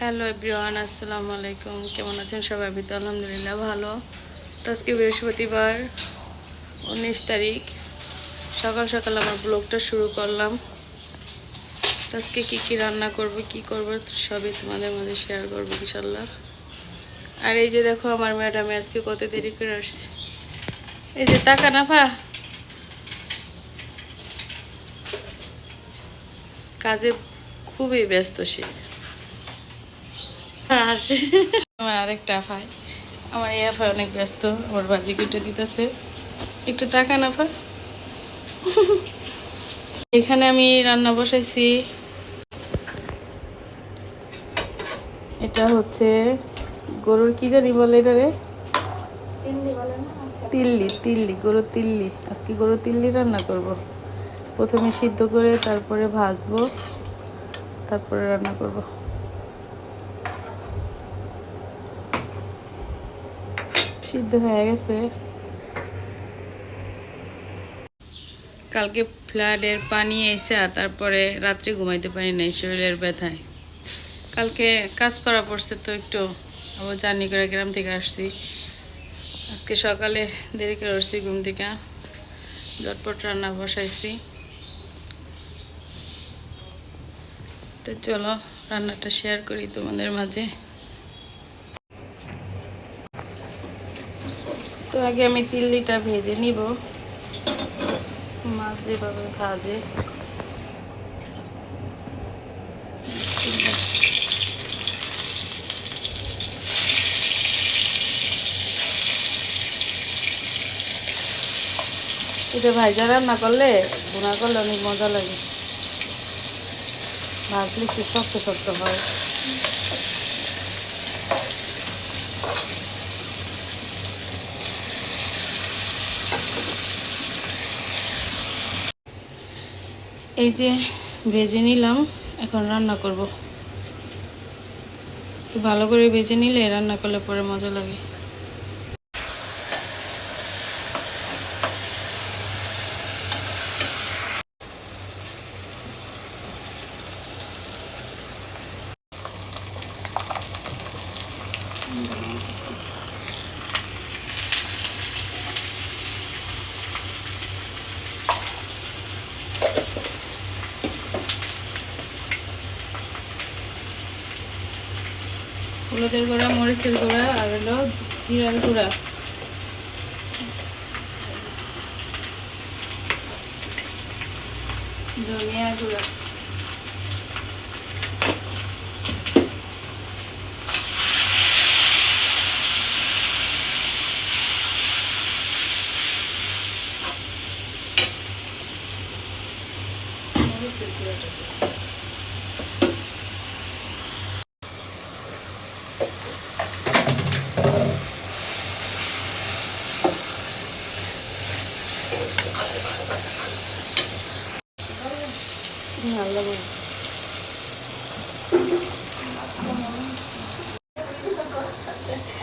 Hello everyone আসসালামু আলাইকুম। কেমন আছেন সবাই? তো আলহামদুলিল্লাহ ভালো। তো আজকে বৃহস্পতিবার, উনিশ তারিখ। সকাল সকাল আমার ব্লগটা শুরু করলাম। তো আজকে কী কী রান্না করব, কি করব, সবই তোমাদের মাঝে শেয়ার করব ইনশাল্লাহ আর এই যে দেখো আমার ম্যাডামে আজকে কত দেরি করে আসছে। এই যে টাকা না ভা কাজে খুবই ব্যস্ত সে। হাসি। আমার আরেকটা আফাই আমার এই আফাই অনেক ব্যস্ত আমার বাজি কেটে দিতেছে। একটু টাকা না ফা এখানে আমি রান্না বসাইছি। এটা হচ্ছে গরুর কি জানি বলে এটা রে তিল্লি তিল্লি গরুর তিল্লি। আজকে গরুর তিল্লি রান্না করব। প্রথমে সিদ্ধ করে তারপরে ভাজবো তারপরে রান্না করব। সিদ্ধ হয়ে গেছে। কালকে ফ্লাডের পানি এসে তারপরে রাত্রে ঘুমাইতে পারি নাই, শরীরের ব্যথায়। কালকে কাজ করা পড়ছে তো একটু, আবার জার্নি করে গ্রাম থেকে আসছি। আজকে সকালে দেরি করে উঠছি ঘুম থেকে। ঝটপট রান্না বসাইছি। তো চলো, রান্নাটা শেয়ার করি তোমাদের মাঝে। তো আগে আমি তিল্লিটা ভেজে নিব। মাছ যেভাবে ভাজে। এটা ভাইজা রান্না করলে, ভুনা করলে অনেক মজা লাগে। ভাজলে একটু শক্ত শক্ত হয়। এই যে ভেজে নিলাম, এখন রান্না করব। ভালো করে ভেজে নিলে রান্না করলে পরে মজা লাগে। হলুদের গুঁড়া মরিচের গুঁড়া আর হলো জিরার গুঁড়া। ধনিয়া গুঁড়া। মরিচের গুঁড়াটা।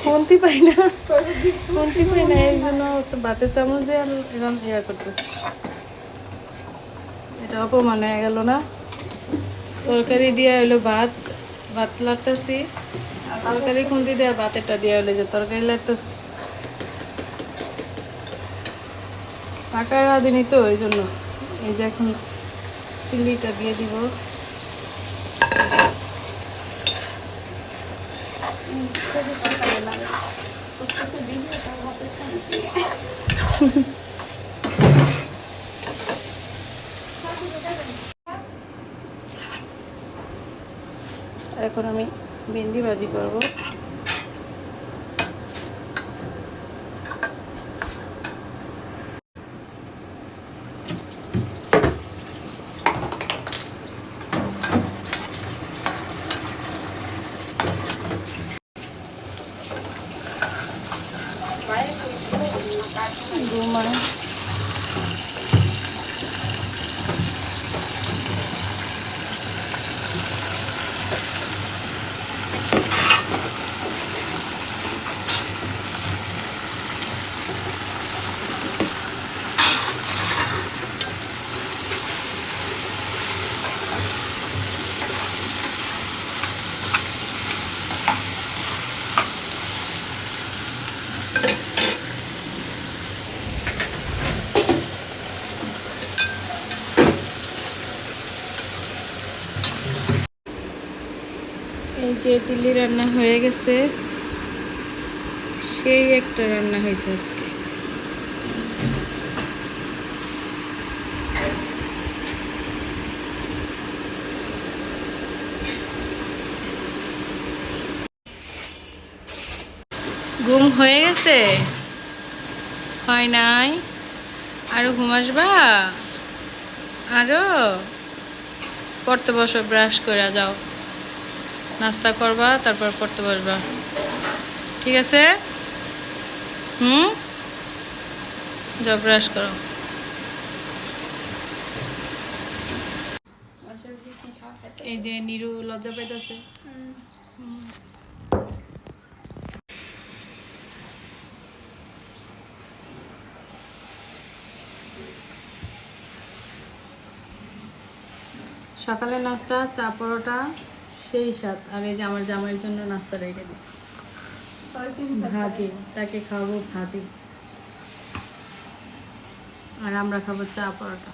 খুন্তি পাই না। খুন্তি পাই না, এই জন্য চামচ দিয়ে এরকম ইয়া করতেছি। এটা অপমান হয়ে গেল না? তরকারি দিয়ে হইল ভাত ভাত লাগতেছি তরকারি খুন্তি ভাত এটা দিয়ে হইল যে তরকারি লাগতেছি পাকা রাঁধুনি তো, ওই জন্য। এই যে এখন চিল্লিটা দিয়ে দিব। এখন আমি ভেন্ডি ভাজি করব। 이. যে তিল্লি রান্না হয়ে গেছে, সেই একটা রান্না হয়েছে আজকে। ঘুম হয়ে গেছে? হয় নাই? আরও ঘুম আসবা? আরও? পড়তে বসো ব্রাশ করে যাও। নাস্তা করবা, তারপর পড়তে বসবা। ঠিক আছে? হুম? ব্রাশ করো। এই যে নিরু লজ্জা পাইতেছে। সকালে নাস্তা, চা পরোটা সেই আর এই যে আমার জামাইয়ের জন্য নাস্তা রেখে দিছি ভাজি, তাকে খাওয়াবো ভাজি। আর আমরা খাব চা পরোটা।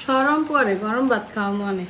সরম পরে, গরম ভাত খাওয়া মনে